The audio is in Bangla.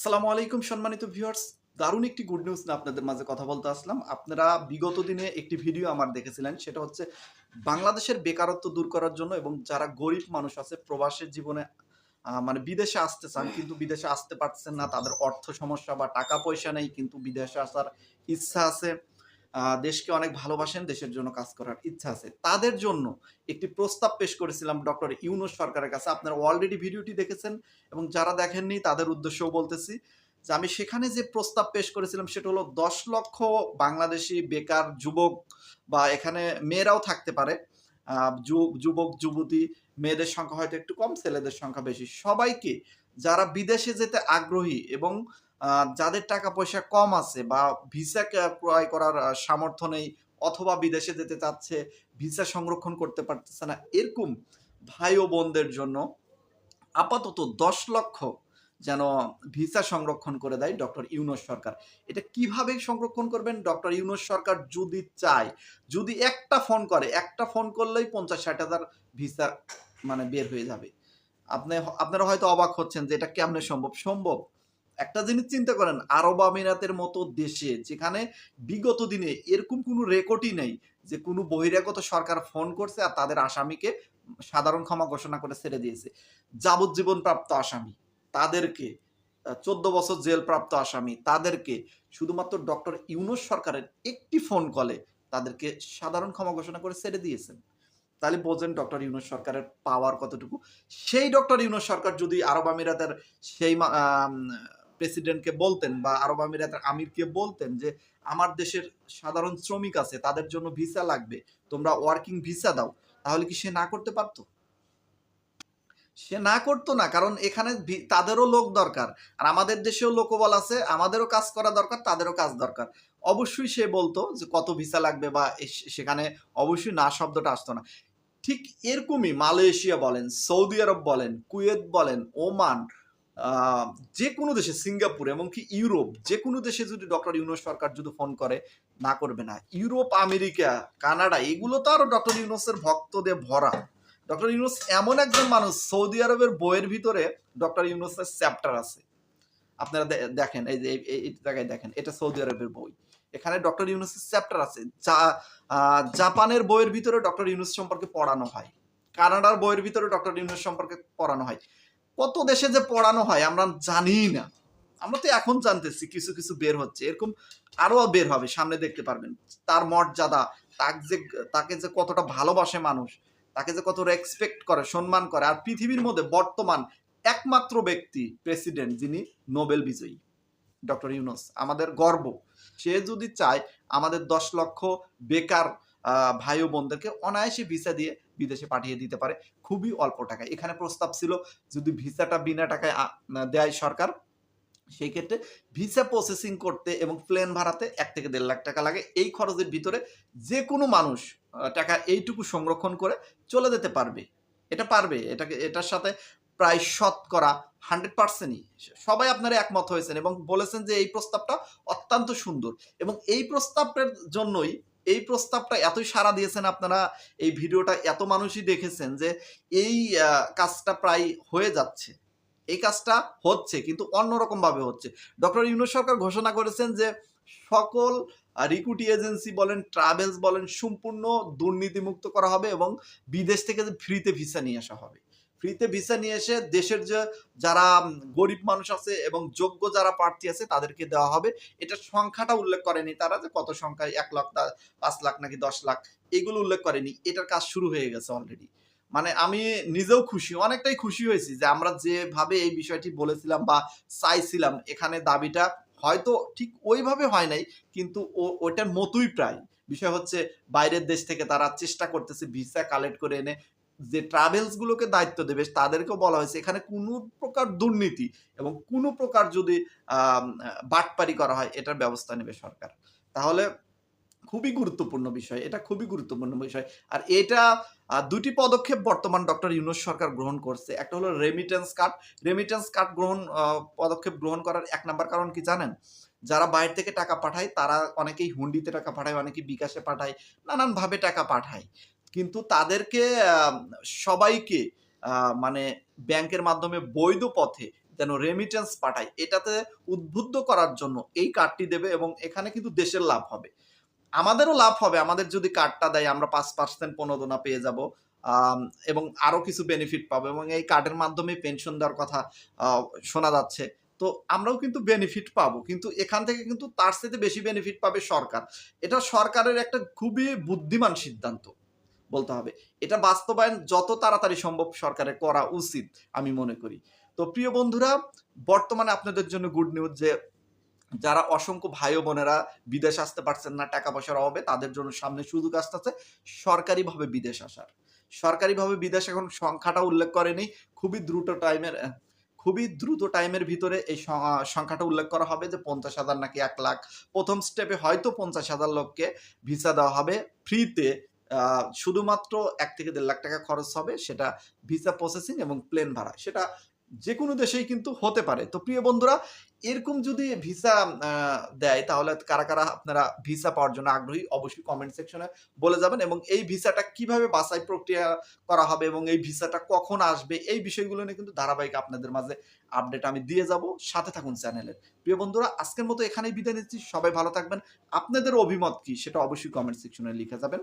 আসসালামু আলাইকুম সম্মানিত ভিউয়ার্স। দারুণ একটি গুড নিউজ না আপনাদের মাঝে কথা বলতে আসলাম। আপনারা বিগত দিনে একটি ভিডিও আমার দেখেছিলেন, সেটা হচ্ছে বাংলাদেশের বেকারত্ব দূর করার জন্য এবং যারা গরিব মানুষ আছে, প্রবাসের জীবনে মানে বিদেশে আসতে চান কিন্তু বিদেশে আসতে পারছেন না, তাদের অর্থ সমস্যা বা টাকা পয়সা নেই কিন্তু বিদেশে আসার ইচ্ছা আছে। দেশকে অনেক ভালোবাসেন, দেশের জন্য কাজ করার ইচ্ছা আছে। তাদের জন্য একটি প্রস্তাব পেশ করেছিলাম ডক্টর ইউনুস সরকারের কাছে। আপনারা অলরেডি ভিডিওটি দেখেছেন এবং যারা দেখেননি, তাদের উদ্দেশ্যও বলতেছি যে আমি সেখানে যে প্রস্তাব পেশ করেছিলাম, সেটা হলো দশ লক্ষ বাংলাদেশি বেকার যুবক বা এখানে মেয়েরাও থাকতে পারে। যুবক, যুবতী, মেয়েদের সংখ্যা হয়তো একটু কম, ছেলেদের সংখ্যা বেশি। সবাইকে যারা বিদেশে যেতে আগ্রহী এবং যাদের টাকা পয়সা কম আছে বা ভিসা ক্রয় করার সামর্থ্য নেই অথবা বিদেশে যেতে চাচ্ছে, ভিসা সংরক্ষণ করতে পারতেছে না, এরকম ভাই ও বোনদের জন্য আপাতত দশ লক্ষ যেন ভিসা সংরক্ষণ করে দেয় ডক্টর ইউনুস সরকার। এটা কীভাবে সংরক্ষণ করবেন? ডক্টর ইউনুস সরকার যদি চায়, যদি একটা ফোন করে, একটা ফোন করলেই পঞ্চাশ ষাট হাজার ভিসা মানে বের হয়ে যাবে। আপনি আপনারা হয়তো অবাক হচ্ছেন যে এটা কেমনে সম্ভব? সম্ভব। একটা জিনিস চিন্তা করেন, আরব আমিরাতের মতো দেশে যেখানে বিগত দিনে এরকম কোনো রেকর্ডই নেই যে কোনো বহিরাগত সরকার ফোন করছে আর তাদের আসামিকে সাধারণ ক্ষমা ঘোষণা করে ছেড়ে দিয়েছে। যাবজ্জীবন প্রাপ্ত আসামি, তাদেরকে চোদ্দ বছর জেল প্রাপ্ত আসামি, তাদেরকে শুধুমাত্র ডক্টর ইউনুস সরকারের একটি ফোন কলে তাদেরকে সাধারণ ক্ষমা ঘোষণা করে ছেড়ে দিয়েছেন। তাহলে বোঝেন ডক্টর ইউনুস সরকারের পাওয়ার কতটুকু। সেই ডক্টর ইউনুস সরকার যদি আরব আমিরাতের সেই প্রেসিডেন্টকে বলতেন বা আরব আমিরাতের আমিরকে বলতেন যে, আমার দেশের সাধারণ শ্রমিক আছে, তাদের জন্য ভিসা লাগবে, তোমরা ওয়ার্কিং ভিসা দাও। তাহলে কি সে না করতে পারতো? সে না করতো না, কারণ এখানে তাদেরও লোক দরকার। আর আমাদের দেশেও লোকবল আছে, আমাদেরও কাজ করা দরকার, তাদেরও কাজ দরকার। অবশ্যই সে বলতো যে, কত ভিসা লাগবে বা সেখানে অবশ্যই না শব্দটা আসতো না। ঠিক এরকমই মালয়েশিয়া বলেন, সৌদি আরব বলেন, কুয়েত বলেন, ওমান যে কোনো দেশে সিঙ্গাপুর এমনকি ইউরোপ, যে কোনো দেশে যদি ডক্টর ইউনুস সরকার যদি ফোন করে, না করবে না। ইউরোপ, আমেরিকা, কানাডা, এগুলো তো আরও ডক্টর ইউনুসের ভক্তদের ভরা। ডক্টর ইউনুস এমন একজন মানুষ, সৌদি আরবের বইয়ের ভিতরে ডক্টর ইউনুসের চ্যাপ্টার আছে। আপনারা দেখেন, এই যে এই- জায়গায় দেখেন, এটা সৌদি আরবের বই। এখানে ডক্টর ইউনুসের চ্যাপ্টার আছে। যা জাপানের বইয়ের ভিতরে ডক্টর ইউনুস সম্পর্কে পড়ানো হয়। কানাডার বইয়ের ভিতরে ডক্টর ইউনুস সম্পর্কে পড়ানো হয়। কত দেশে যে পড়ানো হয় আমরা জানি না আমরা তো এখন জানতেছি, কিছু কিছু বের হচ্ছে। এরকম আরও বের হবে, সামনে দেখতে পারবেন। তার মর্যাদা, তাকে যে তাকে যে কতটা ভালোবাসে মানুষ, তাকে যে কত রেসপেক্ট করে, সম্মান করে। আর পৃথিবীর মধ্যে বর্তমান একমাত্র ব্যক্তি প্রেসিডেন্ট যিনি নোবেল বিজয়ী, ডক্টর ইউনুস। আমাদের গর্ব। সে যদি চায়, আমাদের দশ লক্ষ বেকার ভাই ও বোনদেরকে অনায়াসে ভিসা দিয়ে বিদেশে পাঠিয়ে দিতে পারে। খুবই অল্প টাকায়। এখানে প্রস্তাব ছিল যদি ভিসাটা বিনা টাকায় দেয় সরকার সেই ক্ষেত্রে ভিসা প্রসেসিং করতে এবং প্লেন ভাড়াতে এক থেকে দেড় লাখ টাকা লাগে। এই খরচের ভিতরে যে কোনো মানুষ টাকা এইটুকু সংরক্ষণ করে চলে যেতে পারবে। এটা পারবে। এটাকে, এটার সাথে প্রায় শতকরা হান্ড্রেড পার্সেন্টই সবাই আপনারা একমত হয়েছেন এবং বলেছেন যে এই প্রস্তাবটা অত্যন্ত সুন্দর। এবং এই প্রস্তাবের জন্যই এই প্রস্তাবটা এতই সাড়া দিয়েছেন আপনারা, এই ভিডিওটা এত মানুষই দেখেছেন যে এই কাজটা প্রায় হয়ে যাচ্ছে। এই কাজটা হচ্ছে, কিন্তু অন্যরকম ভাবে হচ্ছে। ডক্টর ইউনুস সরকার ঘোষণা করেছেন যে সকল রিক্রুটি এজেন্সি বলেন, ট্রাভেলস বলেন, সম্পূর্ণ দুর্নীতিমুক্ত করা হবে এবং বিদেশ থেকে ফ্রিতে ভিসা নিয়ে আসা হবে। ফ্রিতে ভিসা নিয়ে এসে দেশের যে যারা গরিব মানুষ আছে এবং যোগ্য যারা প্রার্থী আছে তাদেরকে দেওয়া হবে। এটার সংখ্যাটা উল্লেখ করেনি তারা যে কত সংখ্যায়, এক লাখ পাঁচ লাখ নাকি দশ লাখ, এগুলো উল্লেখ করেনি। এটার কাজ শুরু হয়ে গেছে অলরেডি মানে আমি নিজেও খুশি, অনেকটাই খুশি হয়েছি যে আমরা যেভাবে এই বিষয়টি বলেছিলাম বা চাইছিলাম, এখানে দাবিটা হয়তো ঠিক ওইভাবে হয় নাই, কিন্তু ও- ওইটার মতোই প্রায়। বিষয় হচ্ছে বাইরের দেশ থেকে তারা চেষ্টা করতেছে ভিসা কালেক্ট করে এনে যে ট্রাভেলস গুলোকে দায়িত্ব দেবে, তাদেরকেও বলা হয়েছে, এখানে কোনো প্রকার দুর্নীতি এবং কোনো প্রকার যদি বাটপারি করা হয়, এটার ব্যবস্থা নেবে সরকার। তাহলে খুবই গুরুত্বপূর্ণ বিষয়, এটা খুবই গুরুত্বপূর্ণ বিষয়। আর এটা দুটি পদক্ষেপ বর্তমান ডক্টর ইউনুস সরকার গ্রহণ করছে। একটা হলো রেমিটেন্স কার্ড রেমিটেন্স কার্ড গ্রহণ পদক্ষেপ গ্রহণ করার এক নাম্বার কারণ কি জানেন? যারা বাইরে থেকে টাকা পাঠায়, তারা অনেকেই হুন্ডিতে টাকা পাঠায়, অনেকেই বিকাশে পাঠায়, নানানভাবে টাকা পাঠায়। কিন্তু তাদেরকে সবাইকে মানে ব্যাংকের মাধ্যমে বৈধ পথে যেন রেমিটেন্স পাঠায়, এটাতে উদ্বুদ্ধ করার জন্য এই কার্ডটি দেবে এবং এখানে কিন্তু দেশের লাভ হবে। আমাদেরও লাভ হবে, আমাদের যদি কার্ডটা দেয়, আমরা পাঁচ পার্সেন্ট প্রণোদনা পেয়ে যাব এবং আরও কিছু বেনিফিট পাবো এবং এই কার্ডের মাধ্যমে পেনশন দেওয়ার কথা শোনা যাচ্ছে। তো আমরাও কিন্তু বেনিফিট পাবো, কিন্তু এখান থেকে কিন্তু তার সাথে বেশি বেনিফিট পাবে সরকার। এটা সরকারের একটা খুবই বুদ্ধিমান সিদ্ধান্ত। বলতে হবে। এটা বাস্তবায়ন যত তাড়াতাড়ি সম্ভব সরকারের করা উচিত, আমি মনে করি। তো প্রিয় বন্ধুরা, বর্তমানে আপনাদের জন্য গুড নিউজ যে, যারা অসংখ্য ভাই বোনেরা বিদেশ আসতে পারছেন না, টাকা পয়সার অভাবে, তাদের জন্য সামনে সুযোগ আসতেছে সরকারিভাবে বিদেশ আসার। সরকারিভাবে বিদেশ এখন সংখ্যাটা উল্লেখ করেনি, খুবই দ্রুত টাইমের খুবই দ্রুত টাইমের ভিতরে এই সংখ্যাটা উল্লেখ করা হবে যে, পঞ্চাশ হাজার নাকি এক লাখ। প্রথম স্টেপে হয়তো পঞ্চাশ হাজার লোককে ভিসা দেওয়া হবে ফ্রিতে শুধুমাত্র এক থেকে দেড় লাখ টাকা খরচ হবে, সেটা ভিসা প্রসেসিং এবং প্লেন ভাড়া। সেটা যে কোনো দেশেই কিন্তু হতে পারে। তো প্রিয় বন্ধুরা, এরকম যদি ভিসা দেয়, তাহলে কারা কারা আপনারা ভিসা পাওয়ার জন্য আগ্রহী, অবশ্যই কমেন্ট সেকশনে বলে যাবেন এবং এই ভিসাটা কীভাবে বাছাই প্রক্রিয়া করা হবে এবং এই ভিসাটা কখন আসবে, এই বিষয়গুলো নিয়ে কিন্তু ধারাবাহিক আপনাদের মাঝে আপডেট আমি দিয়ে যাব। সাথে থাকুন চ্যানেলের প্রিয় বন্ধুরা, আজকের মতো এখানেই বিদায় নিচ্ছি। সবাই ভালো থাকবেন। আপনাদের অভিমত কি, সেটা অবশ্যই কমেন্ট সেকশনে লিখে যাবেন।